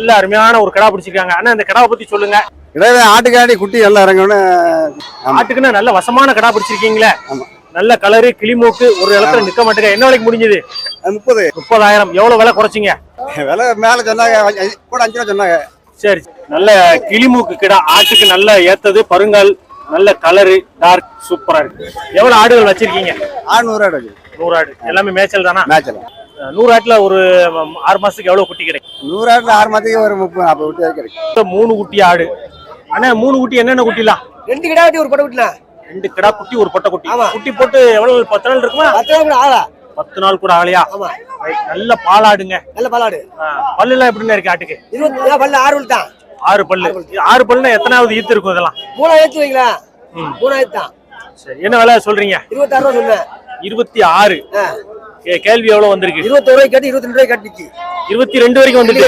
நல்ல அருமையான ஒரு கிடா பிடிச்சிருக்காங்க. ஆனா இந்த கிடாவை பத்தி சொல்லுங்க. இடையில ஆட்டுக்காடி குட்டி எல்லாம் இறங்கணும். ஆட்டுக்குன்னு நல்ல வசமான கிடா பிடிச்சிருக்கீங்களே. நல்ல கலரு கிளிமூக்கு ஒரு இடத்துல நிக்க மாட்டேங்க. என்ன விலைக்கு முடிஞ்சது? முப்பது. முப்பதாயிரம். எவ்வளவு விலை குறைச்சிங்க? விலை மேல சொன்னாங்க கூட அஞ்சு ரூபா சொன்னாங்க. சரி நல்ல கிளிமூக்கு கிடா ஆட்டுக்கு நல்ல ஏத்தது பருங்கால் நல்ல கலரு டார்க் சூப்பரா இருக்கு. எவ்வளவு ஆடுகள் வச்சிருக்கீங்க? ஆறுநூறு ரூபா இருக்கு நூறு ஆடு. எல்லாமே மேய்ச்சல் தானா? அஹ் நூறு ஆட்டுல ஒரு ஆறு மாசத்துக்கு எவ்வளவு குட்டி கிடைக்கும்? நூறு ஆட்டுல ஆறு மாதத்துக்கு ஒரு முப்பது நாற்பது குட்டி கிடைக்கும். மூணு குட்டி ஆடு. ஆனா மூணு குட்டி என்னென்ன குட்டிலாம் ரெண்டு கிடா வெட்டி ஒரு படம் விட்டுனா ரெண்டு கிடா குட்டி ஒரு பொட்டை குட்டி. குட்டி போட்டு எவ்வளவு பத்து நாள் இருக்குமா? பத்து நாள் கூட ஆளா பத்து நாள் கூட ஆகலையா. நல்ல பாலாடுங்க. நல்ல பல்லாடு அஹ் பல்லுலாம் எப்படின்னு இருக்கு ஆட்டுக்கு? இருபத்தி பல்ல ஆறு பல் தான். ஆறு பல்லு. ஆறு பல்லுனா எத்தனாவது ஈத்து இருக்கும் இதெல்லாம்? மூணாயிரத்து வைங்களா ம். மூணாயிரத்து தான். சரி என்ன விலை சொல்றீங்க? இருபத்தாறு ரூபா சொன்னேன். இருபத்தி ஆறு. கேள்வி எவ்வளவு வந்திருக்கு? இருபத்தோரு ரூபாய்க்கு கட்டி இருபத்தி ரெண்டு ரூபாய்க்கு கட்டிச்சு இருபத்தி ரெண்டு வரைக்கும் வந்துட்டு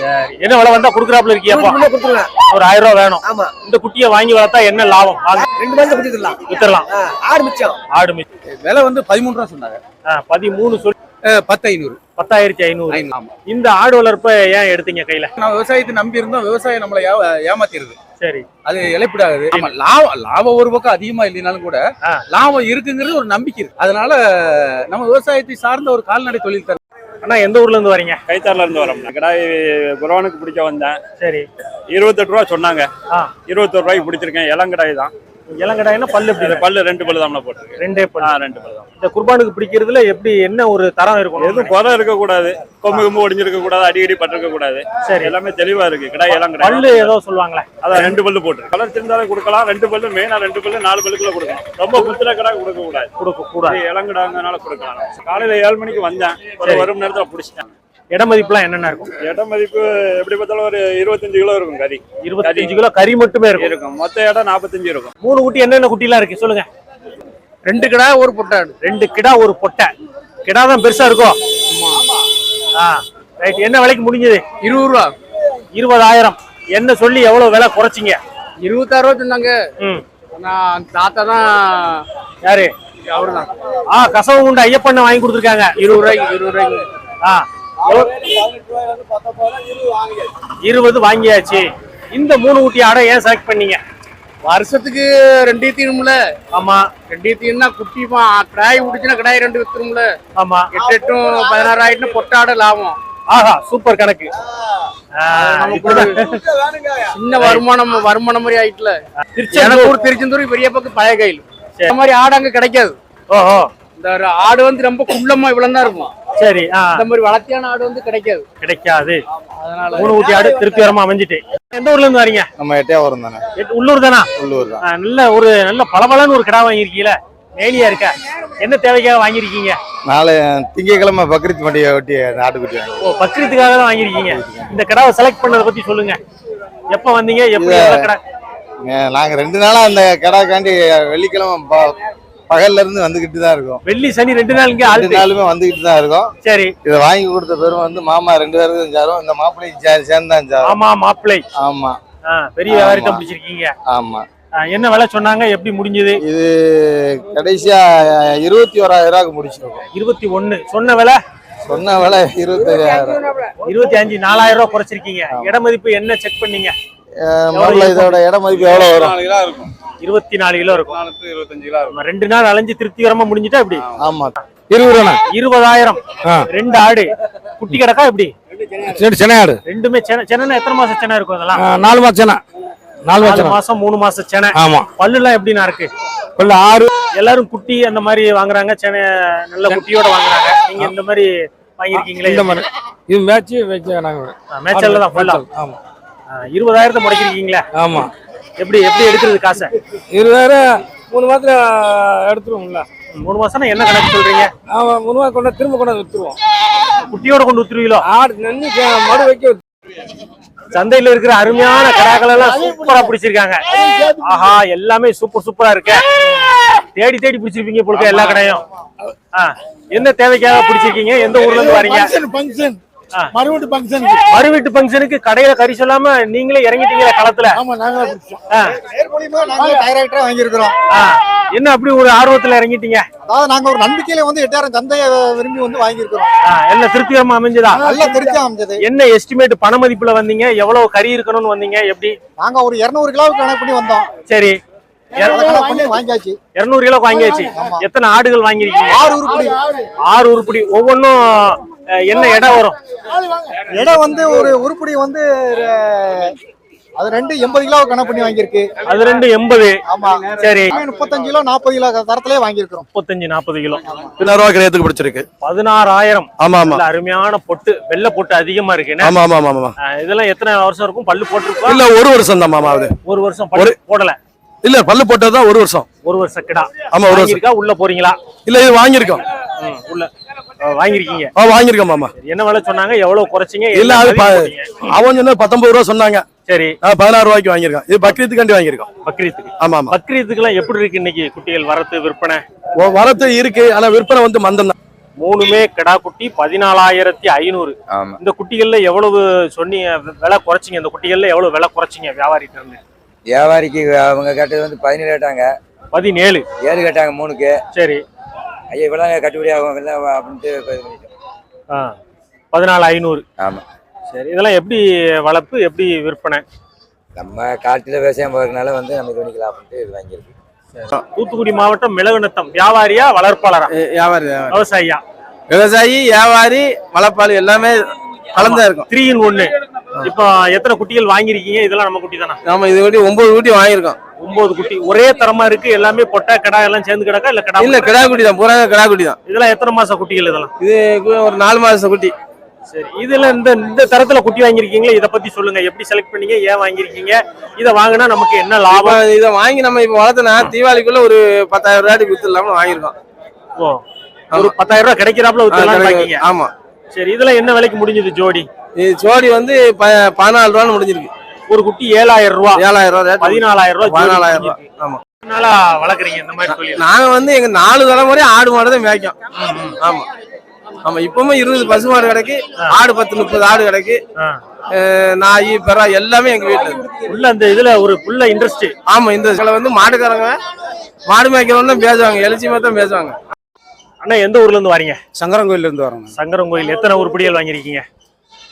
சரி. என்ன விலை வந்தா குடுக்குறாப்புல இருக்கியாப்பா இருபத்தி கொடுத்துருவேன் ஒரு ஆயிரம் ரூபாய் வேணும். ஆமா. இந்த குட்டியை வாங்கி வளர்த்தா என்ன லாபம்? ரெண்டு மாதம் கொடுத்துடலாம். வித்துடலாம். ஆறு மிச்சம். ஆடு மிச்சம். விலை வந்து பதிமூணு ரூபா சொன்னாங்க. பதிமூணு சொல்லி பத்து ஐநூறு. பத்தாயிரத்தி ஐநூறு. இந்த ஆடு வளர்ப்ப ஏன் எடுத்தீங்க கையில? நான் விவசாயத்தை நம்பி இருந்தோம் விவசாயம் நம்மளை ஏமாத்திருது. சரி. அது இழப்பீடாகுது ஆமா லாபம் லாபம் ஒரு பக்கம் அதிகமா இல்லைனாலும் கூட. லாபம் இருக்குங்கிறது ஒரு நம்பிக்கை இருக்கு. அதனால நம்ம விவசாயத்தை சார்ந்த ஒரு கால்நடை தொழில் தான் அண்ணா எந்த ஊர்ல இருந்து வரீங்க? கைத்தாரில இருந்து வரோம்னா கிடாய் குரவானுக்கு பிடிக்க வந்தேன். சரி. இருபத்தெட்டு ரூபா சொன்னாங்க. ஆ. இருபத்தொரு ரூபாய்க்கு பிடிச்சிருக்கேன். இளங்கடாய் தான். இளங்கடாய்னா பல்லு எப்படி? பல்லு ரெண்டு பல்லு தான் போட்டிருக்கு. ரெண்டே பல்லு. ரெண்டு பல்லு தான். இந்த குர்பானுக்கு பிடிக்கிறதுல எப்படி என்ன ஒரு தரம் இருக்கும் எதுவும் குறை இருக்க கூடாது கொம்பு கொம்பு ஒடிஞ்சிருக்க கூடாது அடிக்கடி பட்டிருக்க கூடாது சரி. எல்லாமே தெளிவா இருக்கு. கிடாய் இளங்கடாய் பல்லு ஏதோ சொல்லுவாங்களே. அதான் ரெண்டு பல்லு போட்டு கலர் தெரிஞ்சாலே கொடுக்கலாம். ரெண்டு பல்லு மெயினா ரெண்டு பல்லு நாலு பல்லுக்குள்ள கொடுக்கலாம். ரொம்ப குத்துற கடை கொடுக்க கூடாது கொடுக்க கூடாது. இது இளங்கடாங்கனால கொடுக்கலாம். காலையில ஏழு மணிக்கு வந்தேன். ஒரு. வரும் நேரத்துல பிடிச்சிட்டேன். இட மதிப்புலாம் என்னென்ன இருக்கும்? இட மதிப்பு எப்படி பார்த்தாலும் ஒரு இருபத்தஞ்சு கிலோ இருக்கும் கறி. இருபத்தஞ்சு கிலோ கறி மட்டுமே இருக்கும். இருக்கும். மொத்த இடம் நாற்பத்தஞ்சு இருக்கும். மூணு குட்டி என்னென்ன குட்டிலாம் இருக்கு சொல்லுங்க. ரெண்டு கடை ஒரு பொட்டாடு ரெண்டு கிடா ஒரு பொட்டை. கிடா தான் பெருசா இருக்கும். ஆ ரைட் என்ன விலைக்கு முடிஞ்சது? இருபது ரூபா. இருபதாயிரம். என்ன சொல்லி எவ்வளவு விலை குறைச்சிங்க? இருபத்தாறு ரூபா சொன்னாங்க. ம். நான் தாத்தா தான் யாரு? அவரு தான் ஆ கசவு உண்டு ஐயப்பண்ண வாங்கி கொடுத்துருக்காங்க. இருபது ரூபாய்க்கு இருபது ரூபாய்க்கு. ஆ? இருபது வாங்கியாச்சு. இந்த மூணு குட்டி ஆடை ஏன் செலக்ட் பண்ணீங்க? வருஷத்துக்கு ரெண்டு தீனும்ல. ஆமா. ரெண்டு தீனா குட்டிமா கிடாய் பிடிச்சுன்னா கிடாய் ரெண்டு வித்துரும்ல. ஆமா. எட்டு எட்டும் பதினாறு ஆயிட்டுனா பொட்டாட லாபம். ஆஹா சூப்பர் கணக்கு. சின்ன வருமானம் வருமானம் மாதிரி ஆயிட்டுல. திருச்செந்தூர். திருச்செந்தூர் பெரிய பக்கம் பழைய கையில் இந்த மாதிரி ஆடு அங்க கிடைக்காது. ஓஹோ. இந்த ஒரு ஆடு வந்து ரொம்ப குள்ளமா இவ்வளவு தான் இருக்கும். சரி இந்த மாதிரி வளர்த்தியான ஆடு வந்து கிடைக்காது. கிடைக்காது. அதனால மூணு குட்டி ஆடு திருப்தி வரமா அமைஞ்சிட்டு. எந்த ஊர்ல இருந்து வரீங்க? நம்ம எட்டையா வரும் தானே உள்ளூர் தானா? உள்ளூர் தான். நல்ல ஒரு நல்ல பளபளன்னு ஒரு கிடா வாங்கியிருக்கீங்களே மேலியா இருக்க. என்ன தேவைக்காக வாங்கியிருக்கீங்க? நாளை திங்கக்கிழமை பக்ரீத் பண்டிகை ஒட்டி நாட்டுக்குட்டி ஓ பக்ரீத்துக்காக தான் வாங்கியிருக்கீங்க. இந்த கிடாவை செலக்ட் பண்ணதை பத்தி சொல்லுங்க. எப்ப வந்தீங்க? எப்படி கிடா? நாங்க ரெண்டு நாளா அந்த கடாக்காண்டி வெள்ளிக்கிழமை பகல்ல இருந்து வந்துகிட்டு தான் இருக்கோம். வெள்ளி சனி ரெண்டு நாள் இங்க ரெண்டு நாளுமே வந்துகிட்டு தான் இருக்கோம். சரி. இதை வாங்கி கொடுத்த பெரும் வந்து மாமா ரெண்டு பேருக்கும் சாரும் இந்த மாப்பிள்ளைக்கு சே- சேர்ந்தான் சாரும். ஆமா மாப்பிள்ளை. ஆமா. பெரிய வியாபாரி தான் ஆமா. என்ன விலை சொன்னாங்க? எப்படி முடிஞ்சது? இது கடைசியா இருபத்தி ஓராயிரம் ரூபாய்க்கு முடிச்சிருக்கோம். இருபத்தி ஒண்ணு சொன்ன விலை? சொன்ன விலை இருபத்தி ஐயாயிரம் இருபத்தி அஞ்சு நாலாயிரம் ரூபாய் குறைச்சிருக்கீங்க. இட மதிப்பு என்ன செக் பண்ணீங்க? முதல்ல இதோட இட மதிப்பு எவ்வளவு வரும்? இருக்கும். இருபத்தி நாலு கிலோ இருக்கும். நாலு to இருபத்தஞ்சு கிலோ இருக்கும். நம்ம ரெண்டு நாள் அலைஞ்சு திருப்திகரமா முடிஞ்சிட்டா இப்படி ஆமா. இருபது ரூபா இருபதாயிரம் ரெண்டு ஆடு. குட்டி கிடக்கா இப்படி சரி சென்னையாடு ரெண்டுமே சென சென்னை எத்தனை மாசம் சென்னை இருக்கும் அதெல்லாம்? நாலு மாசம் சென்னை. நாலு நாலு மாசம் மாசம் மூணு மாசம் சென்னை. ஆமா. பல்லுலாம் எப்படிண்ணா இருக்கு? உள்ள ஆறு. எல்லாரும் குட்டி அந்த மாதிரி வாங்குறாங்க சென்னை நல்ல குட்டியோட வாங்குறாங்க. நீங்க இந்த மாதிரி வாங்கியிருக்கீங்களே? இந்த மாதிரி. இது மேட்ச் வைக்க நாங்க. மேட்சல்ல தான் ஃபுல்லா ஆமா. இருபதாயிரத்தை முடக்கிருக்கீங்களே ஆமா. எப்படி எப்படி எடுக்கிறது காசை? இருபதாயிரம் மூணு மாதத்துல எடுத்துருவோம்ல. மூணு மாசம்னா என்ன கணக்கு சொல்றீங்க? அவன் மூணு மாதம் கொண்டு திரும்ப கொண்டு வித்துருவோம். குட்டியோட கொண்டு வித்துருவீங்களோ? ஆடு நெஞ்சு மடு வைக்க சந்தையில இருக்கிற அருமையான கடாக்கள் எல்லாம் சூப்பரா பிடிச்சிருக்காங்க. ஆஹா எல்லாமே சூப்பர் சூப்பரா இருக்க. தேடி தேடி பிடிச்சிருப்பீங்க பொழுது எல்லா கடையும். ஆ, என்ன தேவைக்காக பிடிச்சிருக்கீங்க? எந்த ஊர்ல இருந்து வரீங்க. மறுவீட்டு ஃபங்க்ஷன் மறு வீட்டு ஃபங்க்ஷனுக்கு கடையில கறி சொல்லாம நீங்களே இறங்கிட்டீங்களா களத்துல? ஆமா நாங்க டைரக்டரா ஆ. என்ன அப்படி ஒரு ஆர்வத்துல இறங்கிட்டீங்க? அதாவது நாங்க ஒரு நம்பிக்கையில வந்து எட்டாயிரம் சந்தையை விரும்பி வந்து வாங்கியிருக்கிறோம். ஆ, எல்லாம் திருப்திகரமா அமைஞ்சதா? நல்ல திருச்சி அமைஞ்சது. என்ன எஸ்டிமேட் பண மதிப்புல வந்தீங்க? எவ்வளவு கறி இருக்கணும்னு வந்தீங்க? எப்படி? நாங்க ஒரு இருநூறு கிலோவுக்கு கணக்கு பண்ணி வந்தோம். சரி. இருநூறு கிலோ வாங்கியாச்சு. எத்தனை ஆடுகள் வாங்கியிருக்கீங்க? ஆறு உருப்படி. ஆறு உருப்படி. ஒவ்வொன்றும் அஹ், என்ன இடம் வரும்? இடம் வந்து ஒரு உருப்படி வந்து அது ரெண்டு எண்பது கிலோ கணக்கு பண்ணி வாங்கியிருக்கு. அது ரெண்டு எண்பது. ஆமா. சரி. முப்பத்தஞ்சு கிலோ நாற்பது கிலோ தரத்திலே வாங்கியிருக்கிறோம். முப்பத்தஞ்சு நாற்பது கிலோ. பதினாறு ரூபா பிடிச்சிருக்கு. பதினாறாயிரம். ஆமா ஆமா. நல்ல அருமையான பொட்டு வெள்ளை பொட்டு அதிகமா இருக்கு? ஆமா ஆமா ஆமா இதெல்லாம் எத்தனை வருஷம் இருக்கும்? பல்லு போட்டிருக்கோம்? இல்ல ஒரு வருஷம் தான் மாமா அது. ஒரு வருஷம் பல்லு போடல. இல்ல பல்லு போட்டதுதான் ஒரு வருஷம். ஒரு வருஷம் கிடா ஆமா ஒரு வருஷம். உள்ள போறீங்களா? இல்ல இது வாங்கியிருக்கோம். உள்ள. அஹ், வாங்கியிருக்கீங்க. ஆ வாங்கியிருக்கோம் மாமா. என்ன விலை சொன்னாங்க? எவ்வளவு குறைச்சிங்க? இல்ல அது? அவன் சொன்ன பத்தொன்பது ரூபா சொன்னாங்க. சரி. நான் பதினாறு ரூபாய்க்கு வாங்கியிருக்கோம் இது பக்ரீத்துக்காண்டி வாங்கியிருக்கோம். பக்ரீத்துக்கு. ஆமா ஆமா. பக்ரீத்துக்குலாம் எப்படி இருக்கு இன்னைக்கு குட்டிகள்? வரத்து விற்பனை? வரத்து இருக்கு ஆனா விற்பனை வந்து மந்தம் தான் மூணுமே கிடா குட்டி பதினாலாயிரத்தி ஐநூறு. இந்த குட்டிகள்ல எவ்வளவு சொன்னீங்க? விலை குறைச்சிங்க. இந்த குட்டிகள்ல எவ்வளவு விலை குறைச்சிங்க வியாபாரிட்ட இருந்து? வியாபாரிக்கு அவங்க கேட்டது வந்து பதினேழு கேட்டாங்க. பதினேழு. ஏழு கேட்டாங்க மூணுக்கு. சரி. ஐயா இவ்வளோ கட்டுப்படி ஆகும் இல்லை அப்படின்ட்டு இது பண்ணிட்டோம். ஆ பதினாலு ஐநூறு. ஆமாம் சரி இதெல்லாம் எப்படி வளர்ப்பு எப்படி விற்பனை? நம்ம காட்டில் விவசாயம் போகிறதுனால வந்து நம்ம இது பண்ணிக்கலாம் அப்படின்ட்டு இது வாங்கியிருக்கு. தூத்துக்குடி மாவட்டம் மிளகுநத்தம் வியாபாரியா வளர்ப்பாளரா? வியாபாரி விவசாயியா? விவசாயி வியாபாரி வளப்பால் எல்லாமே கலந்தா இருக்கும். த்ரீ இன் ஒன்னு. இப்போ எத்தனை குட்டிகள் வாங்கியிருக்கீங்க? இதெல்லாம் நம்ம குட்டி தானா நம்ம இது வட்டி ஒன்பது ஊட்டி வாங்கியிருக்கோம். ஒன்பது குட்டி. ஒரே தரமா இருக்கு. எல்லாமே பொட்டை கடா எல்லாம் சேர்ந்து கிடக்கா? இல்ல கடா இல்ல கிடா குட்டி தான். பூரா கிடா குட்டி தான். இதெல்லாம் எத்தனை மாசம் குட்டிகள் இதெல்லாம்? இது ஒரு நாலு மாசம் குட்டி. சரி. இதுல இந்த இந்த தரத்துல குட்டி வாங்கியிருக்கீங்களா? இத பத்தி சொல்லுங்க. எப்படி செலக்ட் பண்ணீங்க? ஏன் வாங்கியிருக்கீங்க? இத வாங்கினா நமக்கு என்ன லாபம்? இதை வாங்கி நம்ம இப்ப வளர்த்தனா தீபாவளிக்குள்ள ஒரு பத்தாயிரம் ரூபாய்க்கு வித்துலாம்னு வாங்கியிருக்கோம். ஓ, ஒரு பத்தாயிரம் ரூபாய் கிடைக்கிறாப்புல பாக்கீங்க. ஆமா. சரி இதுல என்ன விலைக்கு முடிஞ்சது ஜோடி? ஜோடி வந்து பதினாலு ரூபான்னு முடிஞ்சிருக்கு. ஒரு குட்டி ஏழாயிரம் ரூபாய் ஏழாயிரம் ரூபா பதினாலாயிரம் ரூபாய் பதினாலாயிரம் ரூபா. ஆமா. நாளா வளர்க்குறீங்க இந்த மாதிரி தொழில்? நாங்க வந்து எங்க நாலு தலைமுறை ஆடு மாடு தான் மேய்க்கும். ஆமா. ஆமா இப்பவுமே இருபது பசு மாடு கிடக்கு ஆடு பத்து முப்பது ஆடு கிடக்கு. நாய் பெறா எல்லாமே எங்க வீட்டுல இருக்கு. உள்ள அந்த இதுல ஒரு புள்ள இன்ட்ரெஸ்ட் ஆமா இந்த இதுல வந்து மாடுக்காரங்க மாடு மேய்க்கிறவங்க தான் பேசுவாங்க எழுச்சியமா தான் பேசுவாங்க அண்ணா எந்த ஊர்ல இருந்து வரீங்க? சங்கரன் கோயில்ல இருந்து வரோம். சங்கரன் கோயில். எத்தனை உருப்படிகள் வாங்கியிருக்கீங்க?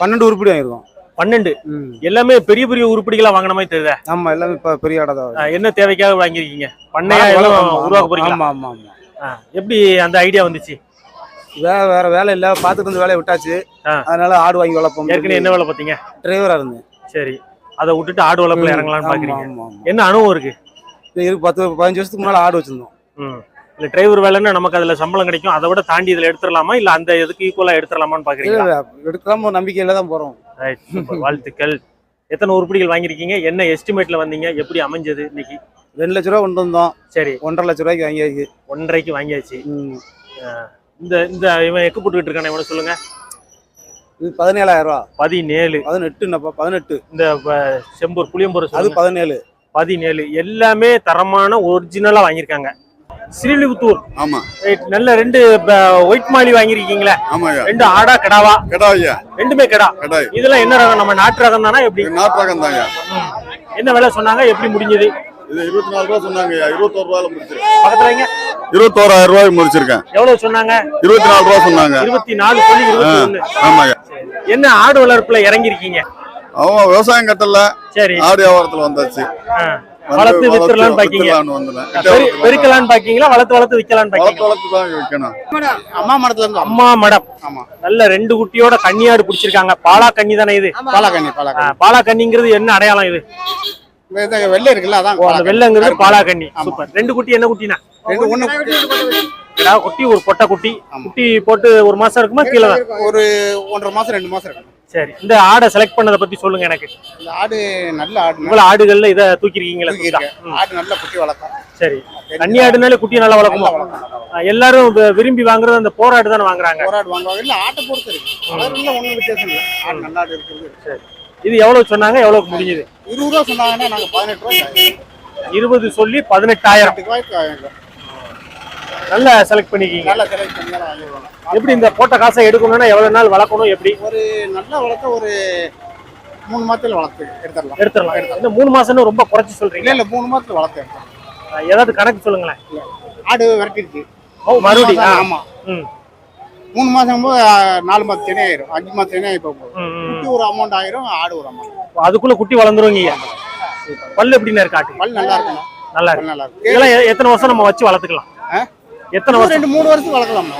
பன்னெண்டு உருப்படி வாங்கிருக்கோம் பன்னெண்டு. எல்லாமே பெரிய பெரிய உருப்படிகளா வாங்கின மாதிரி தெரியுதா? ஆமா எல்லாமே இப்ப பெரிய என்ன தேவைக்காக வாங்கியிருக்கீங்க? பண்ணையா எதுவும் உருவாக்க போறீங்களா? ஆமா ஆமா ஆமா. ஆ, எப்படி அந்த ஐடியா வந்துச்சு? வேற வேற வேலை இல்ல. பாத்துட்டு இருந்த வேலையை விட்டாச்சு. அதனால ஆடு வாங்கி வளர்ப்போம். ஏற்கனவே என்ன வேலை பார்த்தீங்க? டிரைவரா இருந்தேன். சரி. அதை விட்டுட்டு ஆடு வளர்ப்புல இறங்கலாம்னு பாக்குறீங்க. என்ன அனுபவம் இருக்கு? இது இருக்கு பத்து பதினஞ்சு வருஷத்துக்கு முன்னால ஆடு வச்சிருந்தோம். இல்ல டிரைவர் வேலைன்னா நமக்கு அதுல சம்பளம் கிடைக்கும். அதை விட தாண்டி இதுல எடுத்துடலாமா? இல்ல அந்த இதுக்கு ஈக்குவலா எடுத்துடலாமான்னு எடுக்காம ஒரு நம்பிக்கையில தான் super. வாழ்த்துக்கள். எத்தனை உருப்படிகள் வாங்கியிருக்கீங்க? என்ன எஸ்டிமேட்ல வந்தீங்க? எப்படி அமைஞ்சது இன்னைக்கு? ரெண்டு லட்ச ரூபா கொண்டு வந்தோம். சரி. ஒன்றரை லட்ச ரூபாய்க்கு வாங்கியாச்சு. ஒன்றரைக்கு வாங்கியாச்சு. ம். இந்த இந்த இவன் எக்கு போட்டுக்கிட்டு இருக்கானே இவனை சொல்லுங்க. இது பதினேழாயிரம் ரூபா. பதினேழு. பதினெட்டுன்னப்பா பதினெட்டு. இந்த செம்பூர் புளியம்பூர் அது பதினேழு. பதினேழு. எல்லாமே தரமான ஒரிஜினலா வாங்கியிருக்காங்க. ஸ்ரீலிபுத்தூர் ஆமா. நல்ல ரெண்டு ஒயிட் மாலி வாங்கியிருக்கீங்களா? ஆமாய்யா ரெண்டு ஆடா கிடாவா? கடாய்யா ரெண்டுமே கிடா. கடாய். இதெல்லாம் என்ன ரகம்? நம்ம நாட்டு ரகம் தானா? எப்படி? நாட்டு ரகம் தாங்க என்ன விலை சொன்னாங்க? எப்படி முடிஞ்சது? இது இருபத்தி நாலு ரூபா சொன்னாங்கய்யா இருபத்தோரு ரூபாயில முடிச்சிருக்கேன் பக்கத்துல வைங்க. இருபத்தோராயிரம் ரூபாய் முடிச்சிருக்கேன். எவ்வளவு சொன்னாங்க? இருபத்தி நாலு ரூபா சொன்னாங்க. இருபத்தி நாலு சொல்லி இருபத்தி ஆமாய்யா என்ன ஆடு வளர்ப்புல இறங்கி இருக்கீங்க அவன் விவசாயம் கட்டல. சரி. ஆடு வியாபாரத்துல வந்தாச்சு. வளர்த்து வித்துடலாம்னு பாக்கீங்க. வித்துடலாம்னு வந்தேன். பெரு- பெருக்கலாம்னு பாக்கீங்களா? வளர்த்து வளர்த்து தான் வைக்கணும். அம்மா மடத்துல இருந்து அம்மா மடம். ஆமா. நல்ல ரெண்டு குட்டியோட கன்னியாடு பிடிச்சிருக்காங்க. பாலா கன்னி தானே இது? பாலாக்கண்ணி ஆ, பாலாக்கண்ணி பாலா கன்னிங்கிறது என்ன அடையாளம் இது? இந்த வெள்ளை இருக்குல்ல அதான். வெள்ளங்கிறது பாலா கன்னி. சூப்பர். ரெண்டு குட்டி என்ன குட்டினா? ரெண்டு ஒண்ணு கிடா குட்டி. ஒரு பொட்டை குட்டி. குட்டி போட்டு ஒரு மாசம் இருக்குமா? கீழே? ஒரு ஒன்றரை மாசம் ரெண்டு மாசம் இருக்கும். சரி. இந்த ஆடை செலக்ட் பண்ணதை பத்தி சொல்லுங்க எனக்கு. இந்த ஆடு நல்ல ஆடு. இவ்வளவு ஆடுகள்ல இதை தூக்கிருக்கீங்களா தூக்கி இருக்கு. ஆடு நல்ல குட்டி வளர்க்கும். சரி. கன்னி ஆடுனாலே குட்டி நல்லா வளர்க்குமா? ஆ, எல்லாரும் வி- விரும்பி வாங்குறது அந்த போராடு தானே வாங்குறாங்க? போராடு வாங்குவாங்க. இல்ல ஆட்டை பொறுத்து இருக்கு. கலர்ல ஒண்ணும் வித்தியாசம் இல்ல. ஆடு நல்ல ஆடு இருக்குது இது எவ்வளவு சொன்னாங்க? எவ்வளவுக்கு முடிஞ்சது? இருபது ரூபா சொன்னாங்கன்னா நாங்க பதினெட்டு ரூபாய் இருபது சொல்லி பதினெட்டாயிரம். ரூபாய்க்கு வாங்கிக்கிறோம். நல்லா செலக்ட் பண்ணிருக்கீங்க நல்ல செலக்ட் பண்ணி தான் வாங்கிடுவாங்க எப்படி இந்த போட்ட காசை எடுக்கணும்னா எவ்வளவு நாள் வளர்க்கணும் எப்படி? ஒரு நல்ல வளர்த்த ஒரு மூணு மாதத்துல வளர்த்து எடுத்துடலாம். எடுத்துடலாம் இந்த மூணு மாசம்னு ரொம்ப குறைச்சு சொல்றீங்க. இல்ல மூணு மாதத்துல வளர்த்து எடுத்துடலாம். ஏதாவது கணக்கு சொல்லுங்களேன். ஆடு விரட்டிடுச்சு. ஓ மறுபடி ஆ. ஆமா. ம். மூணு மாசம் போது நாலு மாசம் தினை ஆயிரும். அஞ்சு மாசம் தினை இப்போ. குட்டி ஒரு அமௌண்ட் ஆயிரும் ஆடு ஒரு அமௌண்ட் அதுக்குள்ள குட்டி வளர்ந்துருவீங்க. பல்லு எப்படின்னா இருக்கு ஆட்டுக்கு பல் நல்லா இருக்கணும். நல்லா பல் இருக்கு நல்லா இருக்கு. இதெல்லாம் எத்தனை வருஷம் நம்ம வச்சு வளர்த்துக்கலாம்? எத்தனை வருஷம்? ரெண்டு மூணு வருஷம் வளர்க்கலாம்